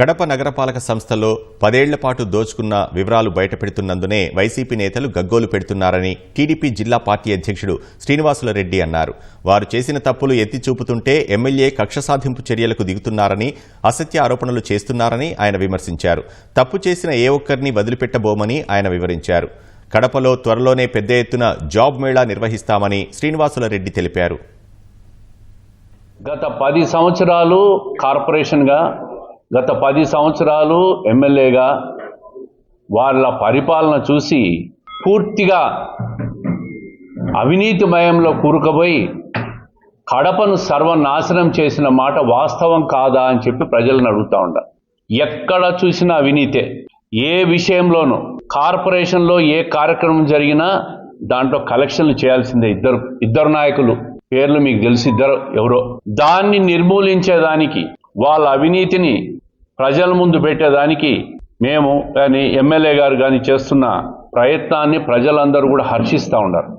కడప నగరపాలక సంస్థలో పదేళ్ళ పాటు దోచుకున్న వివరాలు బయటపెడుతున్నందునే వైసీపీ నేతలు గగ్గోలు పెడుతున్నారని టీడీపీ జిల్లా పార్టీ అధ్యక్షుడు శ్రీనివాసులరెడ్డి అన్నారు. వారు చేసిన తప్పులు ఎత్తి చూపుతుంటే ఎమ్మెల్యే కక్ష సాధింపు చర్యలకు దిగుతున్నారని అసత్య ఆరోపణలు చేస్తున్నారని ఆయన విమర్శించారు. తప్పు చేసిన ఏ ఒక్కరిని వదిలిపెట్టబోమని ఆయన వివరించారు. కడపలో త్వరలోనే పెద్ద ఎత్తున జాబ్ మేళా నిర్వహిస్తామని శ్రీనివాసులరెడ్డి తెలిపారు. గత పది సంవత్సరాలు కార్పొరేషన్గా గత పది సంవత్సరాలు ఎమ్మెల్యేగా వాళ్ళ పరిపాలన చూసి పూర్తిగా అవినీతిమయంలో కూరుకుపోయి కడపను సర్వనాశనం చేసిన మాట వాస్తవం కాదా అని చెప్పి ప్రజలను అడుగుతా ఉంటారు. ఎక్కడ చూసినా అవినీతే. ఏ విషయంలోనూ కార్పొరేషన్లో ఏ కార్యక్రమం జరిగినా దాంట్లో కలెక్షన్లు చేయాల్సిందే ఇద్దరు ఇద్దరు నాయకులు. పేర్లు మీకు తెలిసి ఇద్దరు ఎవరో. దాన్ని నిర్మూలించేదానికి వాళ్ళ అవినీతిని ప్రజల ముందు పెట్టేదానికి మేము కానీ ఎమ్మెల్యే గారు కానీ చేస్తున్న ప్రయత్నాన్ని ప్రజలందరూ కూడా హర్షిస్తూ ఉన్నారు.